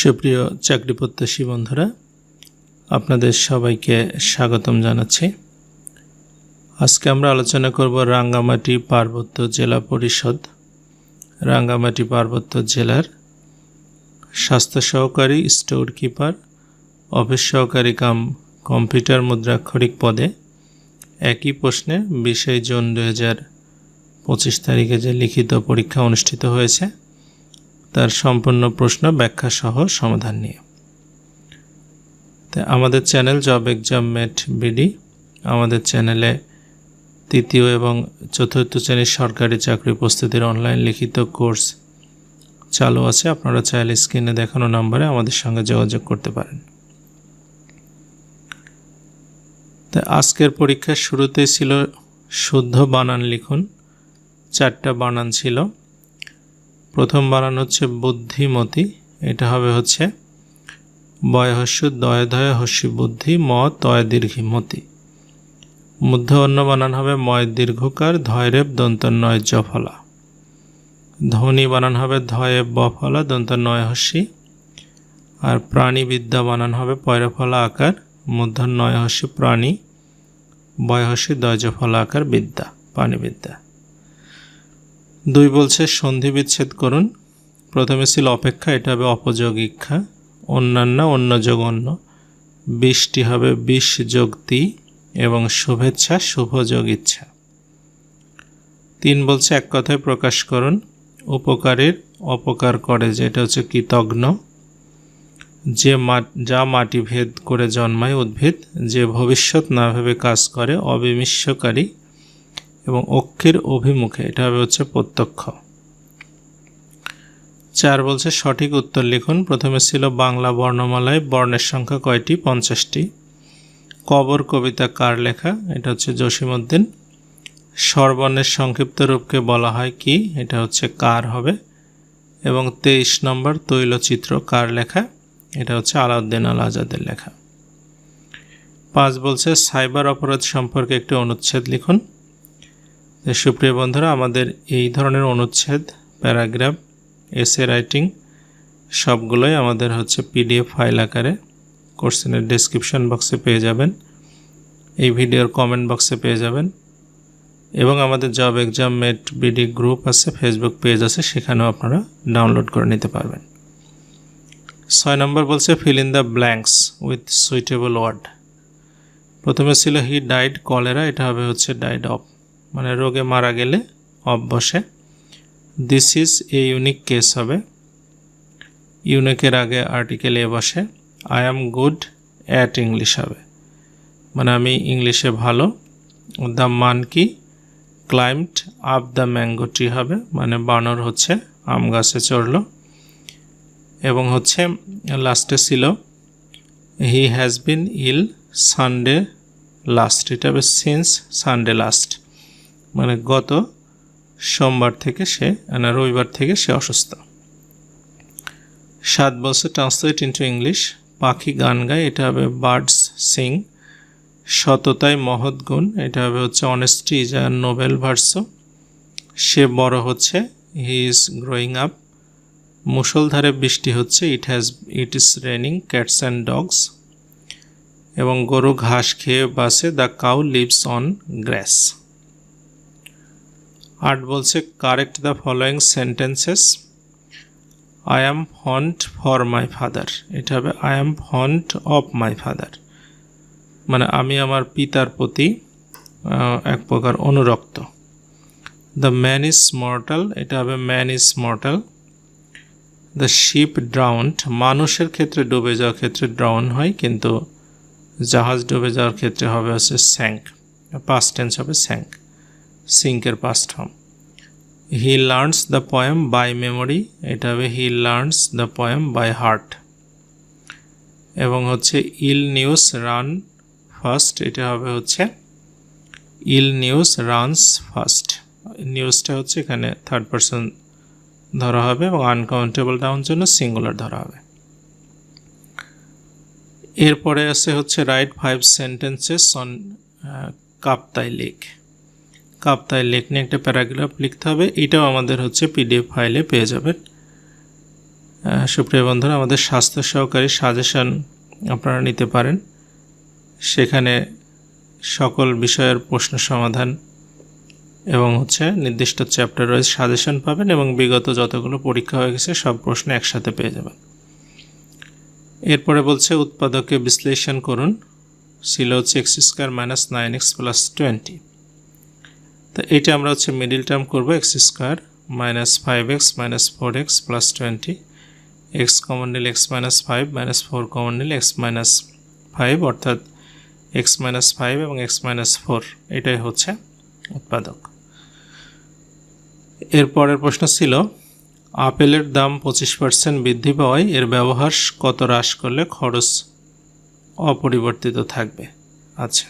সুপ্রিয় চাকরি প্রত্যাশী বন্ধুরা, আপনাদের সবাইকে স্বাগতম জানাচ্ছি। আজকে আমরা আলোচনা করব রাঙ্গামাটি পার্বত্য জেলা পরিষদ। রাঙ্গামাটি পার্বত্য জেলার স্বাস্থ্য সহকারী স্টোর কিপার, অফিস সহকারী কাম কম্পিউটার মুদ্রাক্ষরিক পদে একই প্রশ্নে বিশে জুন দু পঁচিশ তারিখে যে লিখিত পরীক্ষা অনুষ্ঠিত হয়েছে তার সম্পূর্ণ প্রশ্ন ব্যাখ্যা সহ সমাধান নিয়ে। তো আমাদের channel job exam mate BD, আমাদের চ্যানেলে তৃতীয় এবং চতুর্থ শ্রেণির সরকারি চাকরি প্রস্তুতির অনলাইন লিখিত কোর্স চালু আছে। আপনারা চাইলে স্ক্রিনে দেখানো নম্বরে আমাদের সঙ্গে যোগাযোগ করতে পারেন। তা আজকের পরীক্ষার শুরুতেই ছিল শুদ্ধ বানান লিখুন। চারটা বানান ছিল। প্রথম বানান হচ্ছে বুদ্ধিমতী, এটা হবে হচ্ছে বয়হস্য দয় ধয় হস্যি বুদ্ধি ম তয় দীর্ঘি মতি। মধ্য অন্য বানান হবে ময় দীর্ঘকার ধয়রেব দন্ত নয় জফলা। ধ্বনি বানান হবে ধয়ে বফলা দন্ত নয় হস্যি। আর প্রাণীবিদ্যা বানান হবে পয়রফলা আকার মধ্য নয় হস্যি প্রাণী, বয়হস্যি দয়জফলা আকার বিদ্যা, প্রাণীবিদ্যা। দুই বলছে, সন্ধি বিচ্ছেদ করুন। প্রথমে ছিল অপেক্ষা, এটা হবে অপযোগ অপযোগিক্ষা। অন্যান্য, অন্য যোগ অন্য। বৃষ্টি হবে বিষ যোগতি এবং শুভেচ্ছা, শুভ যোগ ইচ্ছা। তিন বলছে, এক কথায় প্রকাশ করুন। উপকারের অপকার করে যেটা হচ্ছে কৃতজ্ঞ যে যা মাটি ভেদ করে জন্মায় উদ্ভিদ, যে ভবিষ্যৎ না ভেবে কাজ করে অবিমিষ্যকারী এবং অক্ষের অভিমুখে, এটা হবে হচ্ছে প্রত্যক্ষ। চার বলছে, সঠিক উত্তর লিখুন। প্রথমে ছিল বাংলা বর্ণমালায়, বর্ণের সংখ্যা কয়টি? পঞ্চাশটি। কবর কবিতা কার লেখা? এটা হচ্ছে জসিমউদ্দিন। স্বরবর্ণের সংক্ষিপ্ত রূপকে বলা হয় কি? এটা হচ্ছে কার হবে। এবং তেইশ নম্বর, তৈলচিত্র কার লেখা? এটা হচ্ছে আলাউদ্দিন আল আজাদের লেখা। পাঁচ বলছে, সাইবার অপরাধ সম্পর্কে একটি অনুচ্ছেদ লিখুন। সুপ্রিয় বন্ধুরা, আমাদের এই ধরনের অনুচ্ছেদ, প্যারাগ্রাফ এসে রাইটিং সবগুলোই আমাদের হচ্ছে পিডিএফ ফাইল আকারে কোর্সেনের ডেসক্রিপশন বক্সে পেয়ে যাবেন, এই ভিডিওর কমেন্ট বক্সে পেয়ে যাবেন এবং আমাদের job exam mate BD group আছে, ফেসবুক পেজ আছে, সেখানেও আপনারা ডাউনলোড করে নিতে পারবেন। ছয় নম্বর বলছে fill in the blanks with suitable word প্রথমে ছিল হি ডাইড কলেরা, এটা হবে হচ্ছে ডাইড অফ মানে রোগে মারা গেলে অফ বসে this is a unique case হবে। ইউনিকের আগে আর্টিকেল এ বসে I am good at English হবে। মানে আমি ইংলিশে ভালো। The monkey climbed up the mango tree হবে। মানে বানর হচ্ছে, আম গাছে চড়ল। এবং হচ্ছে লাস্টে ছিল he has been ill Sunday last এটা হবে সিন্স সানডে লাস্ট মানে গত সোমবার থেকে সে, না, রবিবার থেকে সে অসুস্থ। সাত বছর ট্রান্সলেট ইন্টু ইংলিশ পাখি গান গায়, এটা হবে বার্ডস সিং সততায় মহৎ গুণ, এটা হবে হচ্ছে honesty is a noble virtue সে বড় হচ্ছে হি ইজ গ্রোয়িং আপ মুসলধারে বৃষ্টি হচ্ছে it has it is raining cats and dogs এবং গরু ঘাস খেয়ে বাসে the cow lives on grass আট বলছে correct the following sentences I am fond for my father এটা হবে I am fond of my father মানে আমি আমার পিতার প্রতি এক প্রকার অনুরক্ত। দ্য ম্যান ইজ মর্টাল এটা হবে man is mortal the ship drowned মানুষের ক্ষেত্রে ডুবে যাওয়ার ক্ষেত্রে ড্রাউন হয়, কিন্তু জাহাজ ডুবে যাওয়ার ক্ষেত্রে হবে হচ্ছে স্যাঙ্ক পাস্ট টেন্স হবে sank সিঙ্কের past form he learns the poem by memory এটা হবে he learns the poem by heart এবং হচ্ছে ইল নিউজ রান ফার্স্ট এটা হবে হচ্ছে ইল নিউজ রানস ফার্স্ট নিউজটা হচ্ছে এখানে থার্ড পারসন ধরা হবে এবং আনকাউন্টেবল ডাউন জন্য সিঙ্গুলার ধরা হবে। এরপরে আছে হচ্ছে write five sentences on Kaptai lake কাপ্তায় লেখ নিয়ে একটা প্যারাগ্রাফ লিখতে হবে। এটাও আমাদের হচ্ছে পিডিএফ ফাইলে পেয়ে যাবেন। সুপ্রিয় বন্ধুরা, আমাদের স্বাস্থ্য সহকারী সাজেশন আপনারা নিতে পারেন। সেখানে সকল বিষয়ের প্রশ্ন সমাধান এবং হচ্ছে নির্দিষ্ট চ্যাপ্টার ওয়াইজ সাজেশন পাবেন এবং বিগত যতগুলো পরীক্ষা হয়ে গেছে, সব প্রশ্ন একসাথে পেয়ে যাবেন। এরপরে বলছে উৎপাদকে বিশ্লেষণ করুন। ছিল হচ্ছে x square minus nine x plus twenty. তো এটা আমরা হচ্ছে মিডিল টার্ম করব x square minus five x minus four x plus twenty x common নিলে x minus five minus four common নিলে এক্স মাইনাস ফাইভ অর্থাৎ এক্স মাইনাস ফাইভ এবং x minus four এটাই হচ্ছে উৎপাদক। এর পরের প্রশ্ন ছিল, আপেলের দাম পঁচিশ পার্সেন্ট বৃদ্ধি পাওয়ায় এর ব্যবহার কত হ্রাস করলে খরচ অপরিবর্তিত থাকবে? আচ্ছা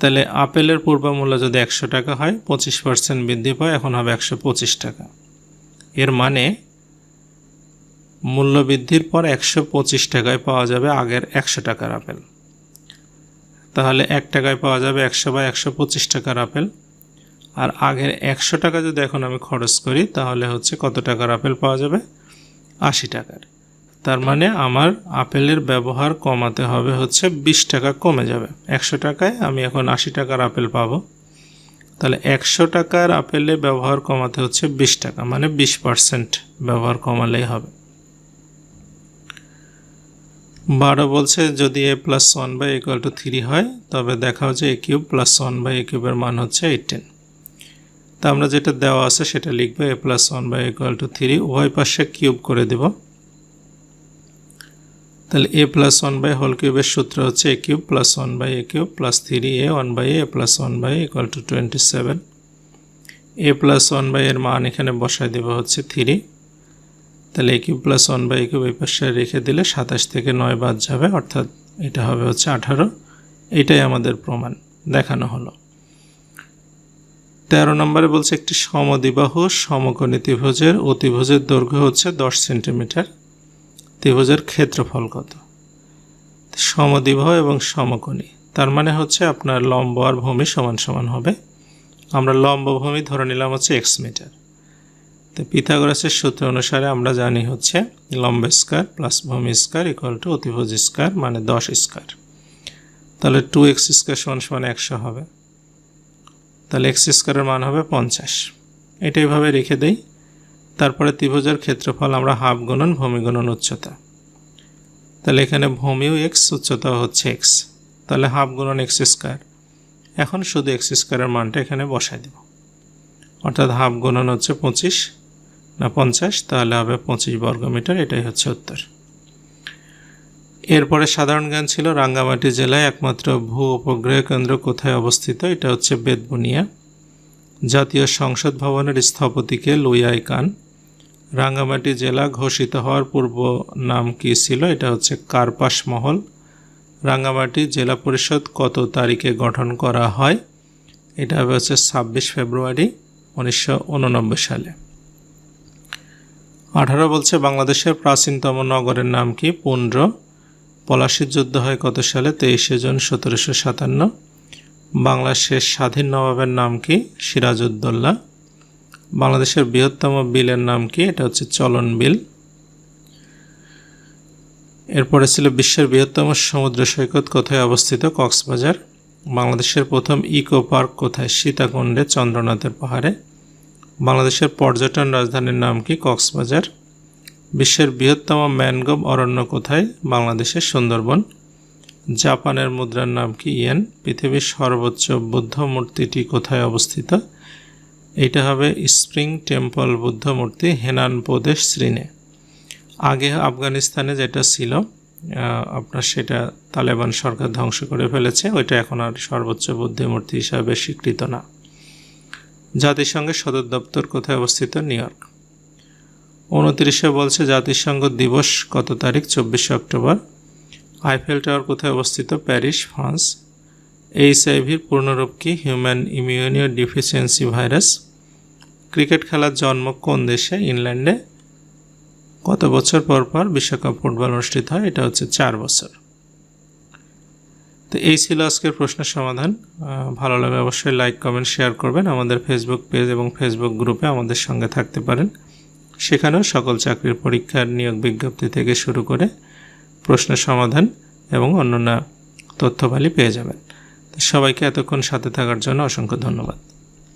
তাহলে আপেলের পূর্বমূল্য যদি একশো টাকা হয়, পঁচিশ পার্সেন্ট বৃদ্ধি পায়, এখন হবে একশো পঁচিশ টাকা। এর মানে মূল্য বৃদ্ধির পর একশো পঁচিশ টাকায় পাওয়া যাবে আগের একশো টাকার আপেল। তাহলে এক টাকায় পাওয়া যাবে একশো বা একশো পঁচিশ টাকার আপেল। আর আগের একশো টাকা যদি এখন আমি খরচ করি, তাহলে হচ্ছে কত টাকার আপেল পাওয়া যাবে? আশি টাকার। তার মানে আমার আপেলের ব্যবহার কমাতে হবে হচ্ছে বিশ টাকা কমে যাবে। একশো টাকায় আমি এখন আশি টাকার আপেল পাবো। তাহলে একশো টাকার আপেলে ব্যবহার কমাতে হচ্ছে বিশ টাকা মানে বিশ পার্সেন্ট ব্যবহার কমালেই হবে। বারো বলছে যদি a plus one by equal to three হয়, তবে দেখা হচ্ছে a cube plus one by a কিউবের মান হচ্ছে এইটেন তা আমরা যেটা দেওয়া আছে সেটা লিখব, a plus one by equal to three উভয় পাশে কিউব করে দেব। তাহলে a plus one by whole কিউবের সূত্র হচ্ছে a cube plus one by a cube plus three a one by a plus one by equal to twenty seven a plus one by এর মান এখানে বসায় দেবো হচ্ছে থ্রি তাহলে a cube plus one by cube এই পাশে রেখে দিলে সাতাশ থেকে নয় বাদ যাবে, অর্থাৎ এটা হবে হচ্ছে আঠারো। এটাই আমাদের প্রমাণ, দেখানো হলো। তেরো নম্বরে বলছে একটি সমদ্বিবাহ সমকোণী ত্রিভুজের অতিভুজের দৈর্ঘ্য হচ্ছে দশ সেন্টিমিটার। ত্রিভুজের ক্ষেত্রফল কত? সমদ্বিবাহ এবং সমকোণী। তার মানে হচ্ছে আপনার লম্ব আর ভূমি সমান সমান হবে। আমরা লম্ব ভূমি ধরে নিলাম হচ্ছে এক্স মিটার তো পিথাগোরাসের সূত্র অনুসারে আমরা জানি হচ্ছে লম্ব স্কোয়ার প্লাস ভূমি স্কোয়ার ইকুয়াল টু অতিভুজ স্কোয়ার মানে দশ স্কোয়ার তাহলে টু এক্স স্কোয়ার সমান সমান একশো হবে। তাহলে এক্স স্কোয়ারের মান হবে পঞ্চাশ। এটা এইভাবে রেখে দেই। তারপরে ত্রিভুজের ক্ষেত্রফল আমরা হাফ গুণন ভূমি গুণন উচ্চতা। তাহলে এখানে ভূমিও এক্স উচ্চতা হচ্ছে এক্স তাহলে হাফ গুণন এক্স স্কোয়ার এখন শুধু এক্স স্কোয়ারের মানটা এখানে বসাই দেব। অর্থাৎ হাফ গুণন হচ্ছে পঁচিশ না পঞ্চাশ, তাহলে হবে পঁচিশ বর্গমিটার, এটাই হচ্ছে উত্তর। এরপরে সাধারণ জ্ঞান ছিল রাঙ্গামাটি জেলায় একমাত্র ভূ উপগ্রহ কেন্দ্র কোথায় অবস্থিত? এটা হচ্ছে বেদবুনিয়া জাতীয় সংসদ ভবনের স্থপতিকে লুইয়াই কান। রাঙ্গামাটি জেলা ঘোষিত হওয়ার পূর্ব নাম কি ছিল? এটা হচ্ছে কার্পাস মহল। রাঙ্গামাটি জেলা পরিষদ কত তারিখে গঠন করা হয়? এটা হচ্ছে ছাব্বিশ ফেব্রুয়ারি উনিশশো উননব্বই সালে। আঠারো বলছে বাংলাদেশের প্রাচীনতম নগরের নাম কি? পুন্ড্র। পলাশির যুদ্ধ হয় কত সালে? তেইশে জুন সতেরোশো সাতান্ন। বাংলার শেষ স্বাধীন নবাবের নাম কি? সিরাজউদ্দৌলা। বাংলাদেশের বৃহত্তম বিলের নাম কি? এটা হচ্ছে চলন বিল। এরপরে ছিল বিশ্বের বৃহত্তম সমুদ্র সৈকত কোথায় অবস্থিত? কক্সবাজার। বাংলাদেশের প্রথম ইকো পার্ক কোথায়? সীতাকুণ্ডে, চন্দ্রনাথের পাহাড়ে। বাংলাদেশের পর্যটন রাজধানীর নাম কি? কক্সবাজার। বিশ্বের বৃহত্তম ম্যানগ্রোভ অরণ্য কোথায়? বাংলাদেশের সুন্দরবন। জাপানের মুদ্রার নাম কি? ইয়েন। পৃথিবীর সর্বোচ্চ বুদ্ধ মূর্তিটি কোথায় অবস্থিত? এইটা হবে স্প্রিং টেম্পল বুদ্ধ মূর্তি হেনান প্রদেশ শ্রীনে। আগে আফগানিস্তানে যেটা ছিল আপনার সেটা তালেবান সরকার ধ্বংস করে ফেলেছে, ওইটা এখন আর সর্বোচ্চ বুদ্ধ মূর্তি হিসাবে স্বীকৃত না। জাতিসংঘের সদর দপ্তর কোথায় অবস্থিত? New York. উনত্রিশে বলছে জাতিসংঘ দিবস কত তারিখ? চব্বিশে অক্টোবর। আইফেল টাওয়ার কোথায় অবস্থিত? Paris, France. এইচআইভির পূর্ণরূপ কি? Human immuno deficiency virus. Cricket খেলার জন্ম কোন দেশে? ইংল্যান্ডে। কত বছর পর পর বিশ্বকাপ ফুটবল অনুষ্ঠিত হয়? এটা হচ্ছে চার বছর। তো এই ছিল আজকের প্রশ্নের সমাধান। ভালো লাগে অবশ্যই লাইক কমেন্ট শেয়ার করবেন। আমাদের ফেসবুক পেজ এবং ফেসবুক গ্রুপে আমাদের সঙ্গে থাকতে পারেন। সেখানেও সকল চাকরির পরীক্ষার নিয়োগ বিজ্ঞপ্তি থেকে শুরু করে প্রশ্ন সমাধান এবং অন্যান্য তথ্যবালি পেয়ে যাবেন। সবাইকে এতক্ষণ সাথে থাকার জন্য অসংখ্য ধন্যবাদ।